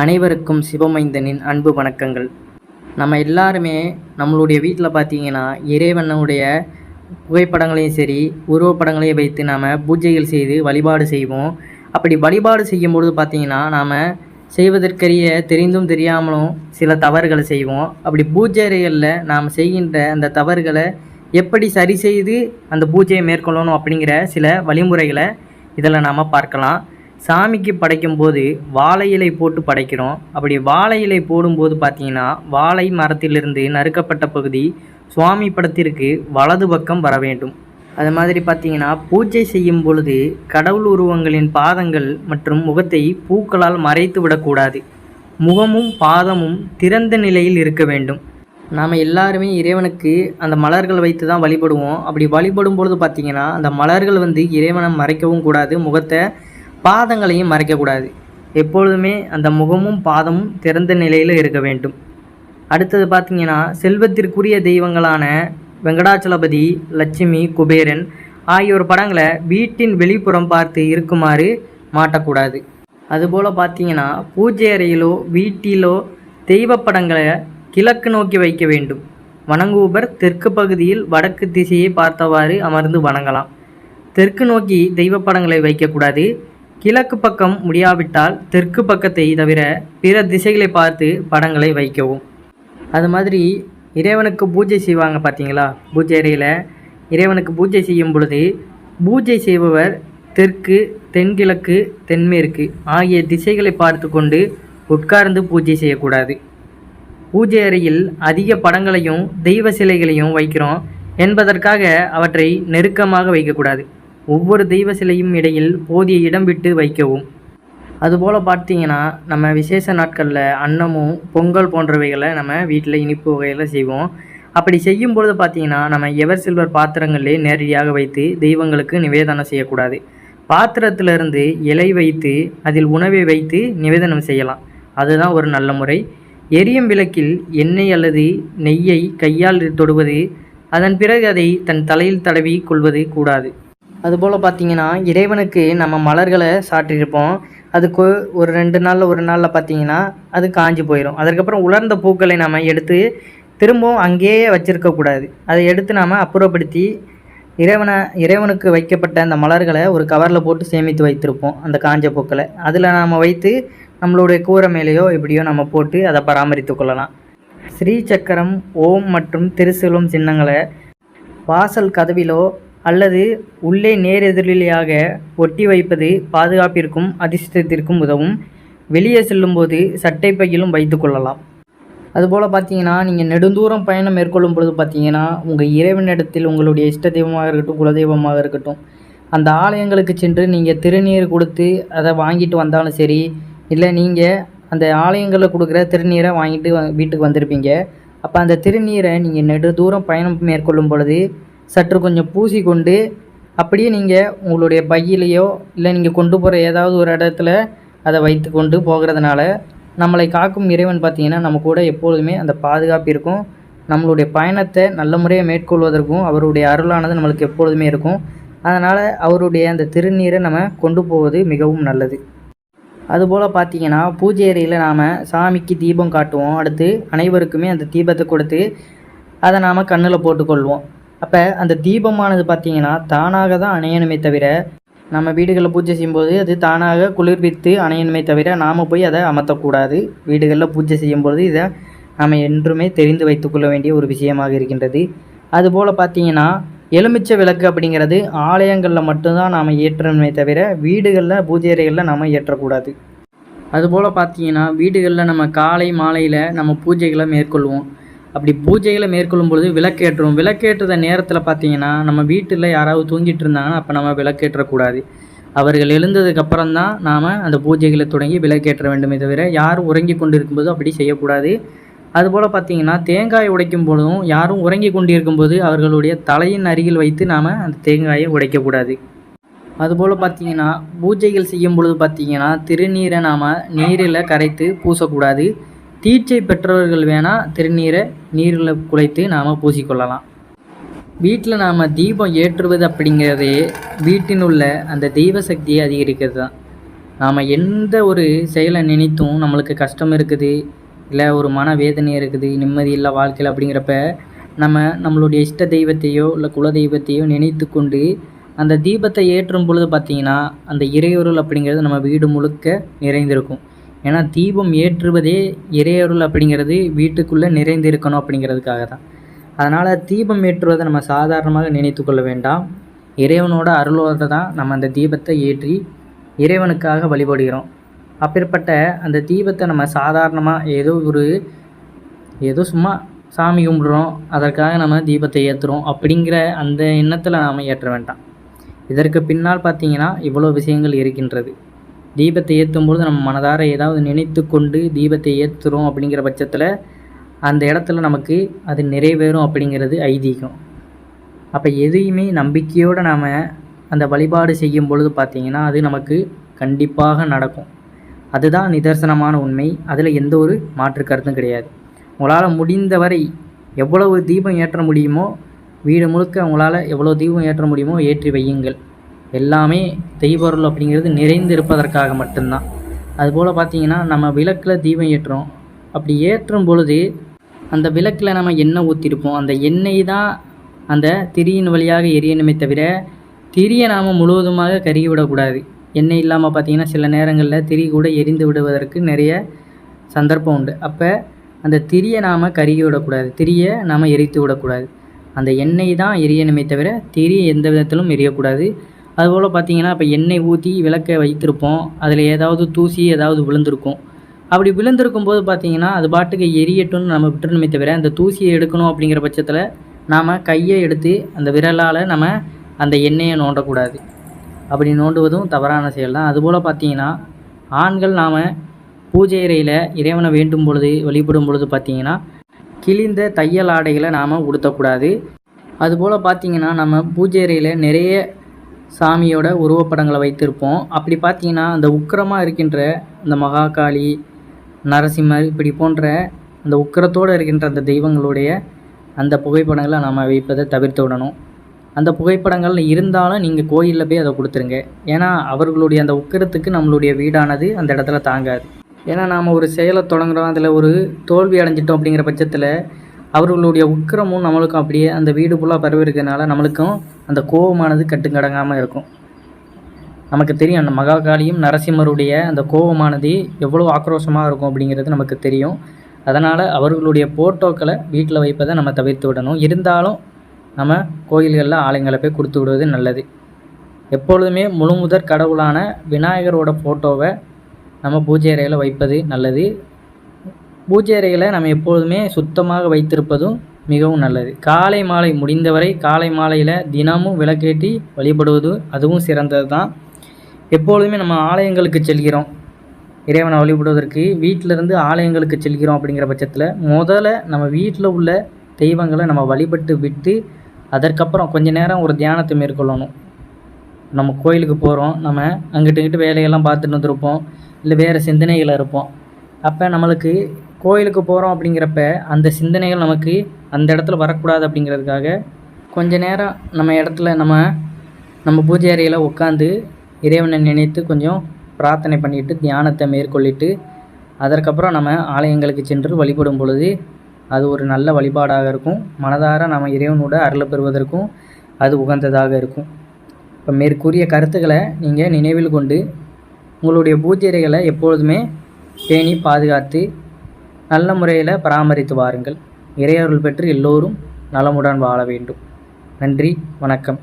அனைவருக்கும் சிவமைந்தனின் அன்பு வணக்கங்கள். நம்ம எல்லாருமே நம்மளுடைய வீட்டில் பார்த்தீங்கன்னா இறைவனுடைய புகைப்படங்களையும் சரி உருவப்படங்களையும் வைத்து நாம் பூஜைகள் செய்து வழிபாடு செய்வோம். அப்படி வழிபாடு செய்யும்பொழுது பார்த்தீங்கன்னா நாம் செய்வதற்கரிய தெரிந்தும் தெரியாமலும் சில தவறுகளை செய்வோம். அப்படி பூஜை அறைகளில் நாம் செய்கின்ற அந்த தவறுகளை எப்படி சரி செய்து அந்த பூஜையை மேற்கொள்ளணும் அப்படிங்கிற சில வழிமுறைகளை இதில் நாம் பார்க்கலாம். சாமிக்கு படைக்கும்போது வாழை இலை போட்டு படைக்கிறோம். அப்படி வாழை இலை போடும்போது பார்த்தீங்கன்னா வாழை மரத்திலிருந்து நறுக்கப்பட்ட பகுதி சுவாமி படத்திற்கு வலது பக்கம் வர வேண்டும். அது மாதிரி பார்த்தீங்கன்னா பூஜை செய்யும் பொழுது கடவுள் உருவங்களின் பாதங்கள் மற்றும் முகத்தை பூக்களால் மறைத்து விடக்கூடாது. முகமும் பாதமும் திறந்த நிலையில் இருக்க வேண்டும். நாம் எல்லாருமே இறைவனுக்கு அந்த மலர்கள் வைத்து தான் வழிபடுவோம். அப்படி வழிபடும் பொழுது பார்த்தீங்கன்னா அந்த மலர்கள் வந்து இறைவனை மறைக்கவும் கூடாது. முகத்தை பாதங்களையும் மறைக்கக்கூடாது. எப்பொழுதுமே அந்த முகமும் பாதமும் திறந்த நிலையில் இருக்க வேண்டும். அடுத்தது பார்த்தீங்கன்னா செல்வத்திற்குரிய தெய்வங்களான வெங்கடாச்சலபதி லட்சுமி குபேரன் ஆகியோர் படங்களை வீட்டின் வெளிப்புறம் பார்த்து இருக்குமாறு மாட்டக்கூடாது. அதுபோல் பார்த்தீங்கன்னா பூஜை அறையிலோ வீட்டிலோ தெய்வ படங்களை கிழக்கு நோக்கி வைக்க வேண்டும். வணங்குபவர் தெற்கு பகுதியில் வடக்கு திசையை பார்த்தவாறு அமர்ந்து வணங்கலாம். தெற்கு நோக்கி தெய்வ படங்களை வைக்கக்கூடாது. கிழக்கு பக்கம் முடியாவிட்டால் தெற்கு பக்கத்தை தவிர பிற திசைகளை பார்த்து படங்களை வைக்கவும். அது மாதிரி இறைவனுக்கு பூஜை செய்வாங்க பார்த்தீங்களா? பூஜை அறையில் இறைவனுக்கு பூஜை செய்யும் பொழுது பூஜை செய்பவர் தெற்கு தென்கிழக்கு தென்மேற்கு ஆகிய திசைகளை பார்த்து கொண்டு உட்கார்ந்து பூஜை செய்யக்கூடாது. பூஜை அறையில் அதிக படங்களையும் தெய்வ சிலைகளையும் வைக்கிறோம் என்பதற்காக அவற்றை நெருக்கமாக வைக்கக்கூடாது. ஒவ்வொரு தெய்வ சிலையும் இடையில் போதிய இடம் விட்டு வைக்கவும். அதுபோல் பார்த்தீங்கன்னா நம்ம விசேஷ நாட்களில் அன்னமும் பொங்கல் போன்றவைகளை நம்ம வீட்டில் இனிப்பு வகையில் செய்வோம். அப்படி செய்யும்பொழுது பார்த்தீங்கன்னா நம்ம எவர் சில்வர் பாத்திரங்களே நேரடியாக வைத்து தெய்வங்களுக்கு நிவேதனம் செய்யக்கூடாது. பாத்திரத்திலிருந்து இலை வைத்து அதில் உணவை வைத்து நிவேதனம் செய்யலாம். அதுதான் ஒரு நல்ல முறை. எரியும் விளக்கில் எண்ணெய் அல்லது நெய்யை கையால் தொடுவது அதன் பிறகு அதை தன் தலையில் தடவி கொள்வது கூடாது. அதுபோல் பார்த்தீங்கன்னா இறைவனுக்கு நம்ம மலர்களை சாட்டியிருப்போம் அதுக்கு ஒரு ரெண்டு நாளில் ஒரு நாளில் பார்த்தீங்கன்னா அது காஞ்சி போயிடும் அதுக்கப்புறம் உலர்ந்த பூக்களை நாம் எடுத்து திரும்பவும் அங்கேயே வச்சிருக்கக்கூடாது அதை எடுத்து நாம் அப்புறப்படுத்தி இறைவனை இறைவனுக்கு வைக்கப்பட்ட அந்த மலர்களை ஒரு கவரில் போட்டு சேமித்து வைத்திருப்போம் அந்த காஞ்ச பூக்களை. அதில் நாம் வைத்து நம்மளுடைய கூரை மேலேயோ எப்படியோ நம்ம போட்டு அதை பராமரித்து கொள்ளலாம். ஸ்ரீ சக்கரம் ஓம் மற்றும் திருசெல்வம் சின்னங்களை வாசல் கதவிலோ அல்லது உள்ளே நேரெதிரியாக ஒட்டி வைப்பது பாதுகாப்பிற்கும் அதிர்ஷ்டத்திற்கும் உதவும். வெளியே செல்லும்போது சட்டை பையிலும் வைத்து கொள்ளலாம். அதுபோல் பார்த்தீங்கன்னா நீங்கள் நெடுந்தூரம் பயணம் மேற்கொள்ளும் பொழுது பார்த்தீங்கன்னா உங்கள் இறைவனிடத்தில் உங்களுடைய இஷ்ட தெய்வமாக இருக்கட்டும் குலதெய்வமாக இருக்கட்டும் அந்த ஆலயங்களுக்கு சென்று நீங்கள் திருநீர் கொடுத்து அதை வாங்கிட்டு வந்தாலும் சரி இல்லை நீங்கள் அந்த ஆலயங்களில் கொடுக்குற திருநீரை வாங்கிட்டு வ- வீட்டுக்கு வந்திருப்பீங்க. அப்போ அந்த திருநீரை நீங்கள் நெடு தூரம் பயணம் மேற்கொள்ளும் பொழுது சற்று கொஞ்சம் பூசிக்கொண்டு அப்படியே நீங்கள் உங்களுடைய பையிலையோ இல்லை நீங்கள் கொண்டு போகிற ஏதாவது ஒரு இடத்துல அதை வைத்து கொண்டு போகிறதுனால நம்மளை காக்கும் இறைவன் பார்த்திங்கன்னா நம்ம கூட எப்பொழுதுமே அந்த பாதுகாப்பு இருக்கும். நம்மளுடைய பயணத்தை நல்ல முறையாக மேற்கொள்வதற்கும் அவருடைய அருளானது நம்மளுக்கு எப்பொழுதுமே இருக்கும். அதனால் அவருடைய அந்த திருநீரை நம்ம கொண்டு போவது மிகவும் நல்லது. அதுபோல் பார்த்தீங்கன்னா பூஜை அறையில் நாம் சாமிக்கு தீபம் காட்டுவோம். அடுத்து அனைவருக்குமே அந்த தீபத்தை கொடுத்து அதை நாம் கண்ணில் போட்டுக்கொள்வோம். அப்போ அந்த தீபமானது பார்த்தீங்கன்னா தானாக தான் அணையணுமே தவிர நம்ம வீடுகளில் பூஜை செய்யும்போது அது தானாக குளிர்வித்து அணையணுமே தவிர நாம் போய் அதை அமர்த்தக்கூடாது. வீடுகளில் பூஜை செய்யும்போது இதை நாம் என்றுமே தெரிந்து வைத்துக்கொள்ள வேண்டிய ஒரு விஷயமாக இருக்கின்றது. அதுபோல் பார்த்தீங்கன்னா எலுமிச்சை விளக்கு அப்படிங்கிறது ஆலயங்களில் மட்டும்தான் நாம் ஏற்றணுமே தவிர வீடுகளில் பூஜை அறைகளில் நாம் ஏற்றக்கூடாது. அதுபோல் பார்த்தீங்கன்னா வீடுகளில் நம்ம காலை மாலையில் நம்ம பூஜைகளை மேற்கொள்வோம். அப்படி பூஜைகளை மேற்கொள்ளும் பொழுது விளக்கேற்றுவோம் விளக்கேற்றுற நேரத்தில் பார்த்தீங்கன்னா நம்ம வீட்டில் யாராவது தூங்கிட்டு இருந்தாங்கன்னா அப்போ நம்ம விளக்கேற்றக்கூடாது. அவர்கள் எழுந்ததுக்கப்புறம் தான் நாம் அந்த பூஜைகளை தொடங்கி விளக்கேற்ற வேண்டுமே தவிர யாரும் உறங்கி கொண்டு இருக்கும்போது அப்படி செய்யக்கூடாது. அதுபோல் பார்த்தீங்கன்னா தேங்காய் உடைக்கும் பொழுதும் யாரும் உறங்கி கொண்டிருக்கும்போது அவர்களுடைய தலையின் அருகில் வைத்து நாம் அந்த தேங்காயை உடைக்கக்கூடாது. அதுபோல் பார்த்தீங்கன்னா பூஜைகள் செய்யும் பொழுது பார்த்தீங்கன்னா திருநீரை நாம் நீரில் கரைத்து பூசக்கூடாது. தீட்சை பெற்றவர்கள் வேணால் திருநீரை நீரில் குலைத்து நாம் பூசிக்கொள்ளலாம். வீட்டில் நாம் தீபம் ஏற்றுவது அப்படிங்கிறதே வீட்டினுள்ள அந்த தெய்வ சக்தியை அதிகரிக்கிறது தான் நாம் எந்த ஒரு செயலை நினைத்தும் நம்மளுக்கு கஷ்டம் இருக்குது இல்லை ஒரு மன வேதனை இருக்குது நிம்மதி இல்லை வாழ்க்கையில் அப்படிங்கிறப்ப நம்ம நம்மளுடைய இஷ்ட தெய்வத்தையோ இல்லை குல தெய்வத்தையோ நினைத்து கொண்டு அந்த தீபத்தை ஏற்றும் பொழுது பார்த்திங்கன்னா அந்த இறையொருள் அப்படிங்கிறது நம்ம வீடு முழுக்க நிறைந்திருக்கும். ஏன்னா தீபம் ஏற்றுவதே இறையருள் அப்படிங்கிறது வீட்டுக்குள்ளே நிறைந்திருக்கணும் அப்படிங்கிறதுக்காக தான் அதனால் தீபம் ஏற்றுவதை நம்ம சாதாரணமாக நினைத்து கொள்ள வேண்டாம். இறைவனோட அருளோடு தான் நம்ம அந்த தீபத்தை ஏற்றி இறைவனுக்காக வழிபடுகிறோம். அப்பேற்பட்ட அந்த தீபத்தை நம்ம சாதாரணமாக ஏதோ ஒரு ஏதோ சும்மா சாமி கும்பிட்றோம் அதற்காக நம்ம தீபத்தை ஏற்றுறோம் அப்படிங்கிற அந்த எண்ணத்தில் நாம் ஏற்ற வேண்டாம். இதற்கு பின்னால் பார்த்தீங்கன்னா இவ்வளோ விஷயங்கள் இருக்கின்றது. தீபத்தை ஏற்றும்போது நம்ம மனதார ஏதாவது நினைத்து கொண்டு தீபத்தை ஏற்றுறோம் அப்படிங்கிற பட்சத்தில் அந்த இடத்துல நமக்கு அது நிறைவேறும் அப்படிங்கிறது ஐதீகம். அப்போ எதையுமே நம்பிக்கையோடு நாம் அந்த வழிபாடு செய்யும் பொழுது பார்த்திங்கன்னா அது நமக்கு கண்டிப்பாக நடக்கும். அதுதான் நிதர்சனமான உண்மை. அதில் எந்த ஒரு மாற்று கருத்தும் கிடையாது. உங்களால் முடிந்தவரை எவ்வளவு தீபம் ஏற்ற முடியுமோ வீடு முழுக்க உங்களால் எவ்வளோ தீபம் ஏற்ற முடியுமோ ஏற்றி வையுங்கள். எல்லாமே தெய்வருள் அப்படிங்கிறது நிறைந்து இருப்பதற்காக மட்டும்தான். அதுபோல் பார்த்தீங்கன்னா நம்ம விளக்கில் தீபம் ஏற்றுறோம். அப்படி ஏற்றும் பொழுது அந்த விளக்கில் நம்ம எண்ணெய் ஊற்றிருப்போம் அந்த எண்ணெய் தான் அந்த திரியின் வழியாக எரியணுமே தவிர திரியை நாம் முழுவதுமாக கருகி விடக்கூடாது எண்ணெய் இல்லாமல் பார்த்தீங்கன்னா சில நேரங்களில் திரி கூட எரிந்து விடுவதற்கு நிறைய சந்தர்ப்பம் உண்டு. அப்போ அந்த திரியை நாம் கருகி விடக்கூடாது. திரியை நாம் எரித்து விடக்கூடாது. அந்த எண்ணெய் தான் எரியணுமே தவிர திரி எந்த விதத்திலும் எரியக்கூடாது. அதுபோல் பார்த்தீங்கன்னா இப்போ எண்ணெய் ஊற்றி விளக்கை வைத்திருப்போம். அதில் ஏதாவது தூசி ஏதாவது விழுந்திருக்கும். அப்படி விழுந்திருக்கும் போது பார்த்தீங்கன்னா அது பாட்டுக்கு எரியட்டும்னு நம்ம விட்டுருணுமே தவிர அந்த தூசியை எடுக்கணும் அப்படிங்கிற பட்சத்தில் நாம் கையை எடுத்து அந்த விரலால் நம்ம அந்த எண்ணெயை நோண்டக்கூடாது. அப்படி நோண்டுவதும் தவறான செயல் தான் அதுபோல் பார்த்தீங்கன்னா ஆண்கள் நாம் பூஜை அறையில் இறைவனை வேண்டும் பொழுது வழிபடும் பொழுது பார்த்திங்கன்னா கிழிந்த தையல் ஆடைகளை நாம் உடுத்தக்கூடாது. அதுபோல் பார்த்திங்கன்னா நம்ம பூஜை அறையில் நிறைய சாமியோட உருவப்படங்களை வைத்திருப்போம். அப்படி பார்த்தீங்கன்னா அந்த உக்கிரமாக இருக்கின்ற இந்த மகாகாளி நரசிம்மர் இப்படி போன்ற அந்த உக்கிரத்தோடு இருக்கின்ற அந்த தெய்வங்களுடைய அந்த புகைப்படங்களை நாம் வைப்பதை தவிர்த்து விடணும். அந்த புகைப்படங்கள் இருந்தாலும் நீங்கள் கோயிலில் போய் அதை கொடுத்துருங்க. ஏன்னா அவர்களுடைய அந்த உக்கிரத்துக்கு நம்மளுடைய வீடானது அந்த இடத்துல தாங்காது. ஏன்னா நாம் ஒரு செயலை தொடங்குறோம் அதில் ஒரு தோல்வி அடைஞ்சிட்டோம் அப்படிங்கிற பட்சத்தில் அவர்களுடைய உக்கிரமும் நம்மளுக்கும் அப்படியே அந்த வீடு ஃபுல்லாக பரவி இருக்கிறதுனால நம்மளுக்கும் அந்த கோபமானது கட்டுங்கடங்காமல் இருக்கும். நமக்கு தெரியும் அந்த மகாகாளியும் நரசிம்மருடைய அந்த கோபமானது எவ்வளோ ஆக்ரோஷமாக இருக்கும் அப்படிங்கிறது நமக்கு தெரியும். அதனால் அவர்களுடைய ஃபோட்டோக்களை வீட்டில் வைப்பதை நம்ம தவிர்த்து விடணும். இருந்தாலும் நம்ம கோயில்களில் ஆலயங்களை போய் கொடுத்து விடுவது நல்லது. எப்பொழுதுமே முழுமுதற் கடவுளான விநாயகரோட ஃபோட்டோவை நம்ம பூஜை அறையில் வைப்பது நல்லது. பூஜை அறைகளை நம்ம எப்பொழுதுமே சுத்தமாக வைத்திருப்பதும் மிகவும் நல்லது. காலை மாலை முடிந்தவரை காலை மாலையில் தினமும் விளக்கேற்றி வழிபடுவது அதுவும் சிறந்தது தான் எப்பொழுதுமே நம்ம ஆலயங்களுக்கு செல்கிறோம். இறைவனை வழிபடுவதற்கு வீட்டிலிருந்து ஆலயங்களுக்கு செல்கிறோம் அப்படிங்கிற பட்சத்தில் முதல்ல நம்ம வீட்டில் உள்ள தெய்வங்களை நம்ம வழிபட்டு விட்டு அதற்கப்புறம் கொஞ்ச நேரம் ஒரு தியானத்தை மேற்கொள்ளணும். நம்ம கோயிலுக்கு போகிறோம் நம்ம அங்கிட்டு இங்கிட்டு வேலையெல்லாம் பார்த்துட்டு வந்திருப்போம் இல்லை வேறு சிந்தனைகளை இருப்போம். அப்போ நம்மளுக்கு கோயிலுக்கு போகிறோம் அப்படிங்கிறப்ப அந்த சிந்தனைகள் நமக்கு அந்த இடத்துல வரக்கூடாது அப்படிங்கிறதுக்காக கொஞ்ச நேரம் நம்ம இடத்துல நம்ம நம்ம பூஜை அறையில் உட்காந்து இறைவனை நினைத்து கொஞ்சம் பிரார்த்தனை பண்ணிவிட்டு தியானத்தை மேற்கொள்ளிட்டு அதற்கப்புறம் நம்ம ஆலயங்களுக்கு சென்று வழிபடும் பொழுது அது ஒரு நல்ல வழிபாடாக இருக்கும். மனதார நம்ம இறைவனோட அருளை பெறுவதற்கும் அது உகந்ததாக இருக்கும். இப்போ மேற்கூறிய கருத்துக்களை நீங்கள் நினைவில் கொண்டு உங்களுடைய பூஜைகளை எப்பொழுதுமே பேணி பாதுகாத்து நல்ல முறையில் பராமரித்து வாருங்கள். இறையருள் பெற்று எல்லோரும் நலமுடன் வாழ வேண்டும். நன்றி வணக்கம்.